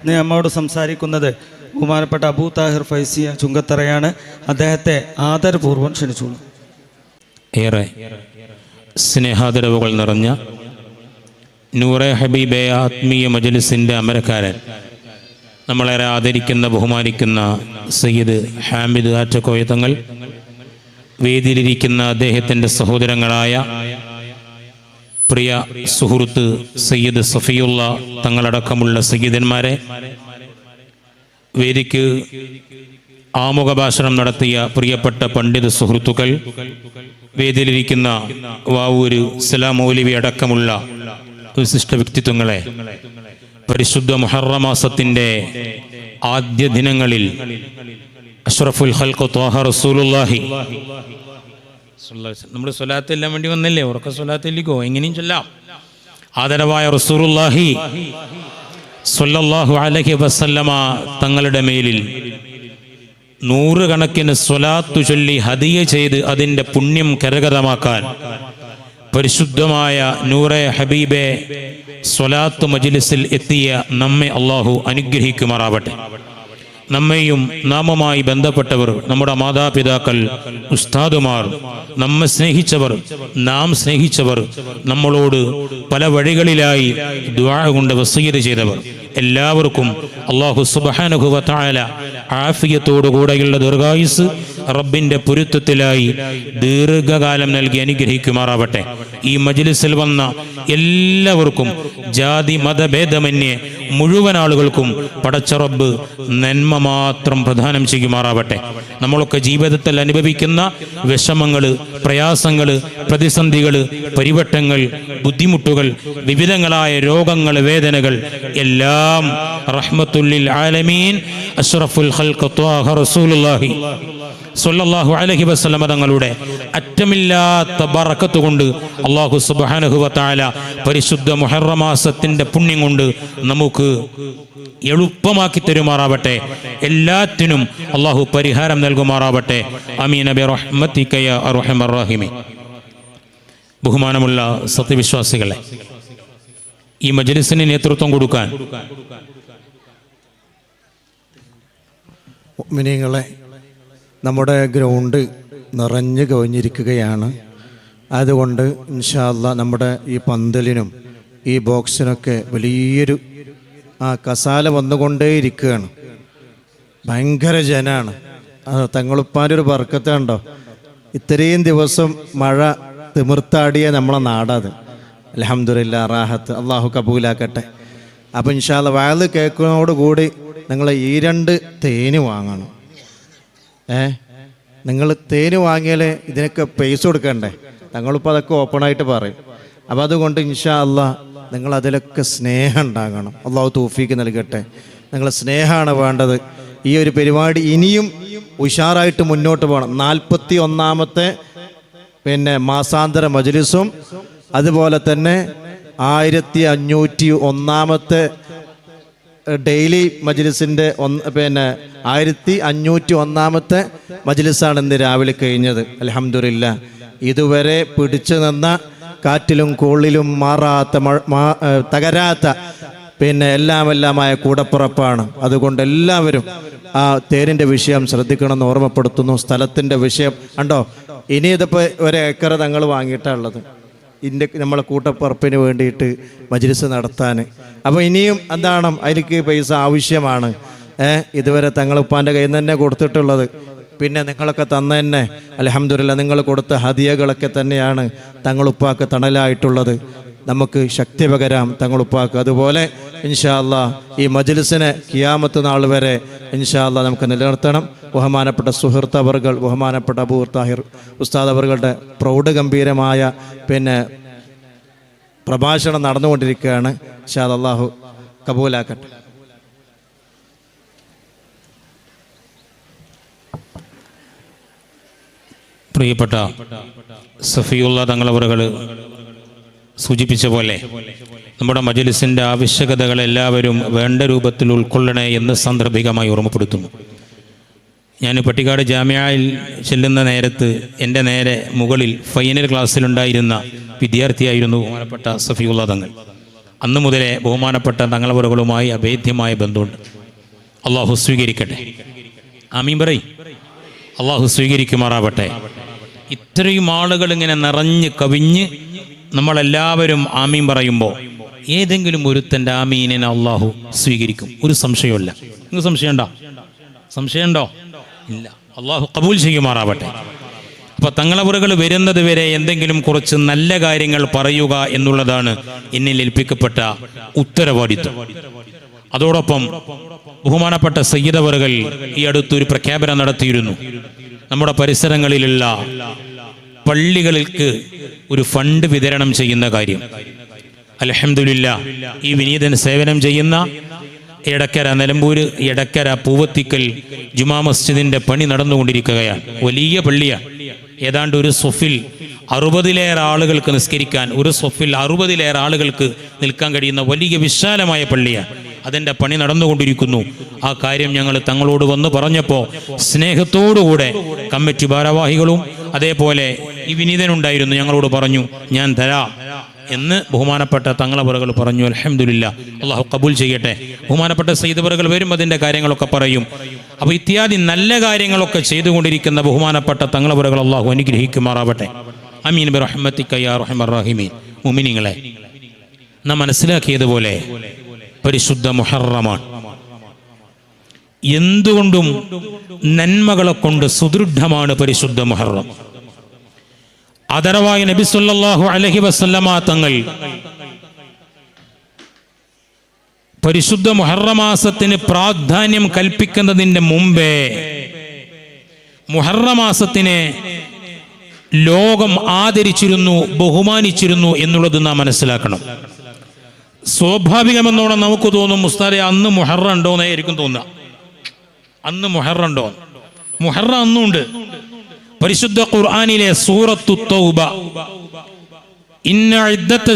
ഇന്ന് നമ്മോട് സംസാരിക്കുന്നത് ബഹുമാനപ്പെട്ട അബൂ താഹിർ ഫൈസിയ ചുങ്കത്തറയാണ്. അദ്ദേഹത്തെ ആദരപൂർവം ക്ഷണിച്ചോളൂ ഏറെ സ്നേഹാദരവുകൾ നിറഞ്ഞ നൂറെ ഹബീബെ ആത്മീയ മജലിസിന്റെ അമരക്കാരൻ നമ്മളേറെ ആദരിക്കുന്ന ബഹുമാനിക്കുന്ന സയ്യിദ് ഹാമിദ് ആറ്റക്കോയത്തങ്ങൾ വേദിയിലിരിക്കുന്ന അദ്ദേഹത്തിന്റെ സഹോദരങ്ങളായ പ്രിയ സുഹൃത്ത് സയ്യിദ് സഫിയുള്ള തങ്ങളടക്കമുള്ള സയ്യിദന്മാരെ വേദിക്ക് ആമുഖ ഭാഷണം നടത്തിയ പ്രിയപ്പെട്ട പണ്ഡിത സുഹൃത്തുക്കൾ വേദിയിലിരിക്കുന്ന വാവൂര് സലാമൗലിവി മൗലവി അടക്കമുള്ള വിശിഷ്ട വ്യക്തിത്വങ്ങളെ പരിശുദ്ധ മുഹറമാസത്തിന്റെ ആദ്യ ദിനങ്ങളിൽ അഷ്റഫുൽ ഹൽഖു ത്വാഹ റസൂലുള്ളാഹി സ്വലാത്ത് എല്ലാം വേണ്ടി വന്നല്ലേ? ഉറക്ക സ്വലാത്തിലേക്കോ എങ്ങനെയും ചൊല്ലാം. ആദരവായ റസൂറുല്ലാഹി സ്വല്ലല്ലാഹു അലഹി വസല്ലമ തങ്ങളുടെ മേലിൽ നൂറുകണക്കിന് സ്വലാത്തു ചൊല്ലി ഹദിയ ചെയ്ത് അതിന്റെ പുണ്യം കരകതമാക്കാൻ പരിശുദ്ധമായ നൂറെ ഹബീബെ സ്വലാത്തു മജിലിസിൽ എത്തിയ നമ്മെ അള്ളാഹു അനുഗ്രഹിക്കുമാറാവട്ടെ. നമ്മെയും നാമമായി ബന്ധപ്പെട്ടവർ നമ്മുടെ മാതാപിതാക്കൾ ഉസ്താദുമാർ നമ്മെ സ്നേഹിച്ചവർ നാം സ്നേഹിച്ചവർ നമ്മളോട് പല വഴികളിലായി ദ്വാ കൊണ്ട് വസീത് ചെയ്തവർ. എല്ലാവർക്കും അള്ളാഹു സുബാനുഭവത്തായ ആഫിയത്തോടുകൂടെയുള്ള ദീർഘായുസ് റബ്ബിന്റെ പൊരുത്തത്തിലായി ദീർഘകാലം നൽകി അനുഗ്രഹിക്കുമാറാവട്ടെ. ഈ മജ്ലിസിൽ വന്ന എല്ലാവർക്കും ജാതി മതഭേദമന്യേ മുഴുവൻ ആളുകൾക്കും പടച്ചറബ് നന്മ മാത്രം പ്രദാനം ചെയ്യുമാറാവട്ടെ. നമ്മളൊക്കെ ജീവിതത്തിൽ അനുഭവിക്കുന്ന വിഷമങ്ങൾ പ്രയാസങ്ങൾ പ്രതിസന്ധികൾ പരിവട്ടങ്ങൾ ബുദ്ധിമുട്ടുകൾ വിവിധങ്ങളായ രോഗങ്ങൾ വേദനകൾ എല്ലാം റഹ്മത്തുല്ലിൽ ആലമീൻ. അഷ്റഫുൽ റസൂലുള്ളാഹി സല്ലല്ലാഹു അലൈഹി വസല്ലമ തങ്ങളുടെ അറ്റമില്ലാത്ത ബറക്കത്ത് കൊണ്ട് അള്ളാഹു സുബ്ഹാനഹു വതആല പരിശുദ്ധ മുഹറമാസത്തിന്റെ പുണ്യം കൊണ്ട് നമുക്ക് എളുപ്പമാക്കി തരുമാറാവട്ടെ. എല്ലാത്തിനും അള്ളാഹു പരിഹാരം നൽകുമാറാവട്ടെ. ബഹുമാനമുള്ള സത്യവിശ്വാസികളെ ഈ മജലിസിന് നേതൃത്വം കൊടുക്കാൻ നമ്മുടെ ഗ്രൗണ്ട് നിറഞ്ഞു കവിഞ്ഞിരിക്കുകയാണ്. അതുകൊണ്ട് ഇൻഷാല്ല നമ്മുടെ ഈ പന്തലിനും ഈ ബോക്സിനൊക്കെ വലിയൊരു ആ കസാല വന്നുകൊണ്ടേയിരിക്കുകയാണ്. ഭയങ്കര ജനാണ്. തങ്ങളുപ്പാന്റെ ഒരു വർക്കത്തുണ്ടോ ഇത്രയും ദിവസം മഴ തിമിർത്താടിയ നമ്മളെ നാടാത്. അലഹമില്ല റാഹത്ത്. അള്ളാഹു കബൂലാക്കട്ടെ. അപ്പം ഇൻഷാല്ല വയൽ കേൾക്കുന്നതോടുകൂടി നിങ്ങൾ ഈ രണ്ട് തേന് വാങ്ങണം. ഏ? നിങ്ങൾ തേന് വാങ്ങിയാലേ ഇതിനൊക്കെ പൈസ കൊടുക്കണ്ടേ? തങ്ങളിപ്പോൾ അതൊക്കെ ഓപ്പണായിട്ട് പറയും. അപ്പോൾ അതുകൊണ്ട് ഇൻഷാ അല്ല നിങ്ങൾ അതിലൊക്കെ സ്നേഹം ഉണ്ടാകണം. അള്ളാഹു തൂഫീക്ക് നൽകട്ടെ. നിങ്ങൾ സ്നേഹമാണ് വേണ്ടത്. ഈ ഒരു പരിപാടി ഇനിയും ഉഷാറായിട്ട് മുന്നോട്ട് പോകണം. നാൽപ്പത്തി ഒന്നാമത്തെ പിന്നെ മാസാന്തര മജ്ലിസും അതുപോലെ തന്നെ ആയിരത്തി അഞ്ഞൂറ്റി ഒന്നാമത്തെ ഡെയിലി മജ്ലിസിന്റെ ഒന്ന് പിന്നെ ആയിരത്തി അഞ്ഞൂറ്റി ഒന്നാമത്തെ മജ്ലിസാണ് ഇന്ന് രാവിലെ കഴിഞ്ഞത്. അലഹമില്ല ഇതുവരെ പിടിച്ചു നിന്ന കാറ്റിലും കോളിലും മാറാത്ത തകരാത്ത പിന്നെ എല്ലാം എല്ലാമായ കൂടപ്പുറപ്പാണ്. അതുകൊണ്ട് എല്ലാവരും ആ തേരിന്റെ വിഷയം ശ്രദ്ധിക്കണമെന്ന് ഓർമ്മപ്പെടുത്തുന്നു. സ്ഥലത്തിന്റെ വിഷയം ഉണ്ടോ ഇനി ഇതിപ്പോൾ ഒരു ഏക്കർ തങ്ങൾ വാങ്ങിയിട്ടുള്ളത് ഇന്ത്യ നമ്മളെ കൂട്ടപ്പുറപ്പിന് വേണ്ടിയിട്ട് മജ്ലിസ് നടത്താൻ അപ്പോൾ ഇനിയും എന്താണ്? അതിലേക്ക് പൈസ ആവശ്യമാണ്. ഇതുവരെ തങ്ങളുപ്പാന്റെ കയ്യിൽ നിന്ന് തന്നെ കൊടുത്തിട്ടുള്ളത്. പിന്നെ നിങ്ങളൊക്കെ തന്ന തന്നെ അലഹമ്മദില്ല നിങ്ങൾ കൊടുത്ത ഹദിയകളൊക്കെ തന്നെയാണ് തങ്ങളുപ്പാക്ക് തണലായിട്ടുള്ളത്. നമുക്ക് ശക്തി പകരാം തങ്ങളുപ്പാക്ക് അതുപോലെ ഇൻഷാല്ല ഈ മജ്ലിസിനെ കിയാമത്ത് നാൾ വരെ ഇൻഷാല്ല നമുക്ക് നിലനിർത്തണം. ബഹുമാനപ്പെട്ട സുഹൃത്ത് അവർകൾ ബഹുമാനപ്പെട്ട അബൂർ താഹിർ ഉസ്താദ് അവറുകളുടെ പ്രൗഢഗംഭീരമായ പിന്നെ പ്രഭാഷണം നടന്നുകൊണ്ടിരിക്കുകയാണ്. ഷാദ് അള്ളാഹു കബൂലാക്കട്ടെ. പ്രിയപ്പെട്ട സഫിയുള്ള തങ്ങളവറുകൾ സൂചിപ്പിച്ച പോലെ നമ്മുടെ മജലിസിന്റെ ആവശ്യകതകൾ എല്ലാവരും വേണ്ട രൂപത്തിൽ ഉൾക്കൊള്ളണേ എന്ന് സാന്ദർഭികമായി ഓർമ്മപ്പെടുത്തുന്നു. ഞാൻ പട്ടിക്കാട് ജാമ്യയിൽ ചെല്ലുന്ന നേരത്ത് എന്റെ നേരെ മുകളിൽ ഫൈനൽ ക്ലാസ്സിലുണ്ടായിരുന്ന വിദ്യാർത്ഥിയായിരുന്നു ബഹുമാനപ്പെട്ട സഫിയുള്ള തങ്ങൾ. അന്ന് മുതലേ ബഹുമാനപ്പെട്ട തങ്ങളവറുകളുമായി അഭേദ്യമായ ബന്ധമുണ്ട്. അള്ളാഹു സ്വീകരിക്കട്ടെ. ആമീൻ പറയും. അള്ളാഹു സ്വീകരിക്കുമാറാവട്ടെ. ഇത്രയും ആളുകൾ ഇങ്ങനെ നിറഞ്ഞ് കവിഞ്ഞ് നമ്മളെല്ലാവരും ആമീൻ പറയുമ്പോൾ ഏതെങ്കിലും ഒരുത്തന്റെ ആമീനെ അള്ളാഹു സ്വീകരിക്കും. ഒരു സംശയമില്ല നിങ്ങൾക്ക് സംശയമുണ്ടോ? സംശയമുണ്ടോ? ഇല്ല. അള്ളാഹു കബൂൽ ചെയ്യുമാറാവട്ടെ. അപ്പൊ തങ്ങളവറുകൾ വരുന്നത് വരെ എന്തെങ്കിലും കുറച്ച് നല്ല കാര്യങ്ങൾ പറയുക എന്നുള്ളതാണ് എന്നിൽ ഏൽപ്പിക്കപ്പെട്ട ഉത്തരവാദിത്വം. അതോടൊപ്പം ബഹുമാനപ്പെട്ട സയ്യിദവറുകൾ ഈ അടുത്തൊരു പ്രഖ്യാപനം നടത്തിയിരുന്നു. നമ്മുടെ പരിസരങ്ങളിലുള്ള പള്ളികൾക്ക് ഒരു ഫണ്ട് വിതരണം ചെയ്യുന്ന കാര്യം. അലഹമില്ല ഈ വിനീതൻ സേവനം ചെയ്യുന്ന എടക്കര നിലമ്പൂര് എടക്കര പൂവത്തിക്കൽ ജുമാ മസ്ജിദിന്റെ പണി നടന്നുകൊണ്ടിരിക്കുകയാണ്. വലിയ പള്ളിയാണ്. ഏതാണ്ട് ഒരു സൊഫിൽ അറുപതിലേറെ ആളുകൾക്ക് നിസ്കരിക്കാൻ ഒരു സൊഫിൽ അറുപതിലേറെ ആളുകൾക്ക് നിൽക്കാൻ കഴിയുന്ന വലിയ വിശാലമായ പള്ളിയാണ്. അതിന്റെ പണി നടന്നുകൊണ്ടിരിക്കുന്നു. ആ കാര്യം ഞങ്ങൾ തങ്ങളോട് വന്ന് പറഞ്ഞപ്പോൾ സ്നേഹത്തോടുകൂടെ കമ്മിറ്റി ഭാരവാഹികളും അതേപോലെ ഈ വിനീതനുണ്ടായിരുന്നു ഞങ്ങളോട് പറഞ്ഞു ഞാൻ തരാം എന്ന് ബഹുമാനപ്പെട്ട തങ്ങളവറുകൾ പറഞ്ഞു അലഹമില്ല അള്ളാഹു കബൂൽ ചെയ്യട്ടെ. ബഹുമാനപ്പെട്ട സൈദവറുകൾ വരും അതിന്റെ കാര്യങ്ങളൊക്കെ പറയും. അപ്പോൾ ഇത്യാദി നല്ല കാര്യങ്ങളൊക്കെ ചെയ്തുകൊണ്ടിരിക്കുന്ന ബഹുമാനപ്പെട്ട തങ്ങളവറുകൾ അള്ളാഹു അനുഗ്രഹിക്കുമാറാവട്ടെ. അമീൻ. ബി റഹ്മത്തിക്കയ്യാ റഹ്മറഹിമീൻ മുമിനിങ്ങളെ നാം മനസ്സിലാക്കിയതുപോലെ പരിശുദ്ധ മുഹറമാണ്. എന്തുകൊണ്ടും നന്മകളെ കൊണ്ട് സുദൃഢമാണ് പരിശുദ്ധ മുഹറം. ആദരവായ നബി അലഹി അലൈഹി വസല്ലമ തങ്ങൾ പരിശുദ്ധ മുഹറമാസത്തിന് പ്രാധാന്യം കൽപ്പിക്കുന്നതിന്റെ മുമ്പേ മുഹറമാസത്തിനെ ലോകം ആദരിച്ചിരുന്നു ബഹുമാനിച്ചിരുന്നു എന്നുള്ളത് നാം മനസ്സിലാക്കണം. സ്വാഭാവികമെന്നോണം നമുക്ക് തോന്നും മുസ്താരെ അന്ന് മുഹറ ഉണ്ടോന്നായിരിക്കും തോന്നുക. അന്ന് മുഹറ ഉണ്ടോ? മുഹറ അന്നുണ്ട്. പരിശുദ്ധ ഖുർആാനിലെ സൂറത്തു തൗബ. ഇന്ന ഇദ്ദത്ത